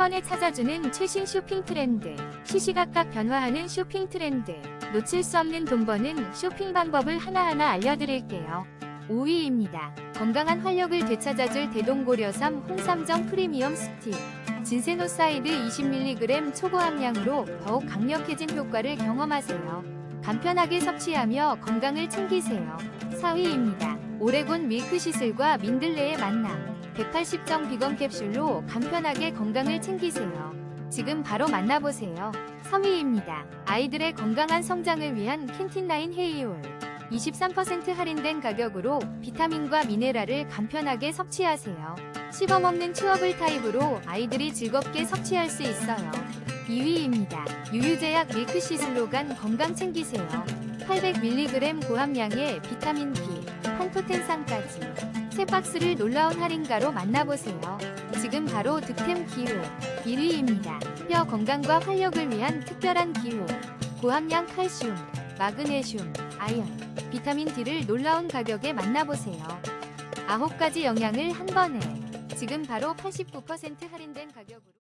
번에 찾아주는 최신 쇼핑 트렌드. 시시각각 변화하는 쇼핑 트렌드. 놓칠 수 없는 돈 버는 쇼핑 방법을 하나하나 알려드릴게요. 5위입니다. 건강한 활력을 되찾아줄 대동고려삼 홍삼정 프리미엄 스틱. 진세노사이드 20mg 초고 함량으로 더욱 강력해진 효과를 경험하세요. 간편하게 섭취하며 건강을 챙기세요. 4위입니다. 오레곤 밀크 시슬과 민들레의 만남. 180정 비건 캡슐로 간편하게 건강을 챙기세요. 지금 바로 만나보세요. 3위입니다. 아이들의 건강한 성장을 위한 캔틴라인 헤이올. 23% 할인된 가격으로 비타민과 미네랄을 간편하게 섭취하세요. 씹어먹는 추어블 타입으로 아이들이 즐겁게 섭취할 수 있어요. 2위입니다. 유유제약 밀크시슬로 간 건강 챙기세요. 800mg 고함량의 비타민 B, 판토텐산까지 세 박스를 놀라운 할인가로 만나보세요. 지금 바로 득템 기호 1위입니다. 뼈 건강과 활력을 위한 특별한 기호 고함량 칼슘, 마그네슘, 아연, 비타민 D를 놀라운 가격에 만나보세요. 9가지 영양을 한 번에 지금 바로 89% 할인된 가격으로